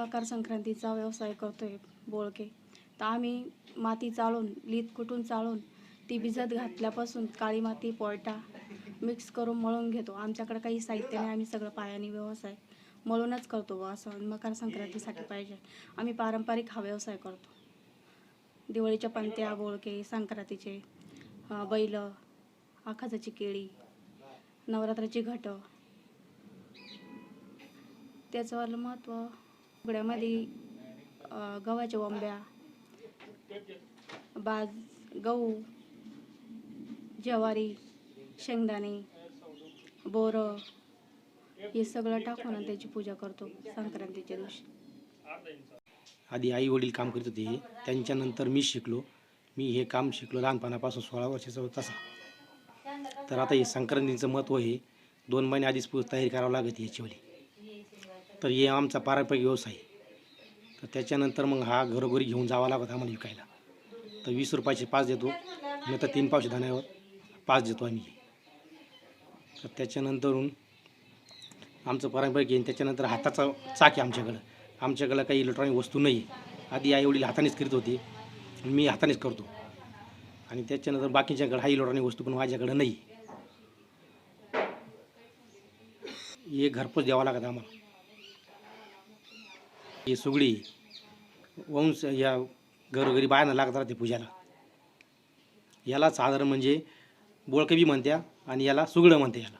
मकर संक्रांतीचा व्यवसाय करतोय बोळके. तर आम्ही माती चाळून लीत कुटून चाळून ती भिजत घातल्यापासून काळी माती पोयटा मिक्स करून मळून घेतो. आमच्याकडे काही साहित्य नाही आम्ही सगळं पायाने व्यवसाय मळूनच करतो बुवा असं मकर संक्रांतीसाठी पाहिजे. आम्ही पारंपरिक हा व्यवसाय करतो. दिवाळीच्या पंत्या बोळके संक्रांतीचे बैल आखाजाची केळी नवरात्राची घटं. त्याचं महत्त्व उघड्यामध्ये गव्हाच्या वंब्या बाज गहू ज्वारी शेंगदाणे बोरं हे सगळं टाकून आणि त्याची पूजा करतो संक्रांतीच्या दिवशी. आधी आई वडील काम करीत होते त्यांच्यानंतर मी शिकलो. मी हे काम शिकलो लहानपणापासून सोळा वर्षाचा होत तसा. तर आता हे संक्रांतीचं महत्त्व हे दोन महिने आधीच तयारी करावं लागते याचीवाली तर हे आमचा पारंपरिक व्यवसाय तर त्याच्यानंतर मग हा घरोघरी घेऊन जावा लागत आम्हाला विकायला. तर वीस रुपयाचे पाच देतो नाही तर तीन पावशे धान्यावर पाच देतो आम्ही. तर त्याच्यानंतरून आमचं पारंपरिक आहे त्याच्यानंतर हाताचा चाक आहे आमच्याकडं. आमच्याकडं काही इलेक्ट्रॉनिक वस्तू नाही आहे. आधी आई वडील हातानेच करीत होते. मी हातानेच करतो. आणि त्याच्यानंतर बाकीच्याकडं हा इलेक्ट्रॉनिक वस्तू पण माझ्याकडं नाही. हे घरपोच द्यावं लागत आम्हाला. ही सुगडी वंश या घरोघरी बायांना लागत राहते पूजाला याला साधारण म्हणजे बोळकबी म्हणत्या आणि याला सुगडं म्हणते याला.